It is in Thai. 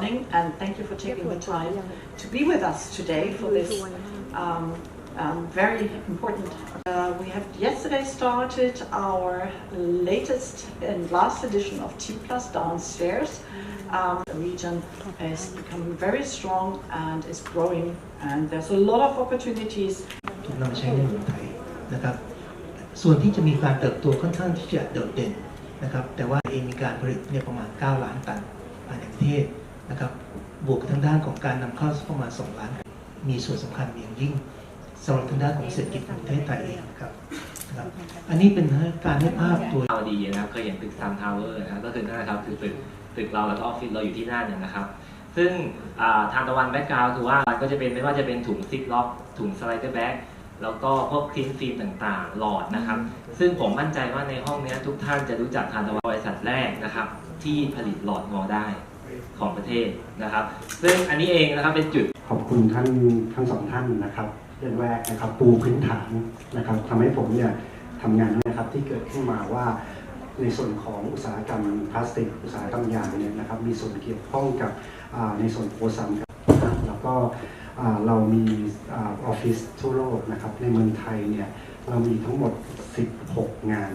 morning and thank you for taking the time to be with us today for this um, um, very important. Uh, we have yesterday started our latest and last edition of T Plus downstairs. Um, the region is becoming very strong and is growing, and there's a lot of opportunities ถูกนำมาใช้ในเมืองไทยนะครับ ส่วนที่จะมีการเติบโตค่อนข้างที่จะโดดเด่นนะครับ แต่ว่าเองมีการผลิตเนี่ยประมาณ 9 ล้านตันภายในประเทศ นะครับบวกกับทางด้านของการนำเข้าสักประมาณ 2 ล้าน มีส่วนสำคัญอย่างยิ่งสำหรับทางด้านของเศรษฐกิจของประเทศไทยเองครับนะครับ อันนี้เป็นการให้ภาพตัวเราดีนะครับเคยเห็นตึกซันทาวเวอร์นะครับก็คือนั่นนะครับคือตึกตึกเราแล้วก็ออฟฟิศเราอยู่ที่นั่นเนี่ยนะครับ ซึ่งอ่าทางตะวันแบ็กกราวคือว่าก็จะเป็นไม่ว่าจะเป็นถุงซิปล็อกถุงสไลเดอร์แบ็กแล้วก็พวกคลีนฟิล์มต่างๆ หลอดนะครับ ซึ่งผมมั่นใจว่าในห้องเนี้ยทุกท่านจะรู้จักทานตะวันบริษัทแรกนะครับ ที่ผลิตหลอดงอได้ ของประเทศนะครับ ซึ่งอันนี้เองนะครับเป็นจุดขอบคุณท่านทั้งสองท่านนะครับเรื่องแรกนะครับปูพื้นฐานนะครับทำให้ผมเนี่ยทำงานนะครับที่เกิดขึ้นมาว่าในส่วนของอุตสาหกรรมพลาสติก อุตสาหกรรมยางเนี่ยนะครับมีส่วนเกี่ยวข้องกับในส่วนโอซัมครับนะแล้วก็เรามีอออฟฟิศทั่วโลกนะครับในเมืองไทยเนี่ยเรามีทั้งหมด 16 งาน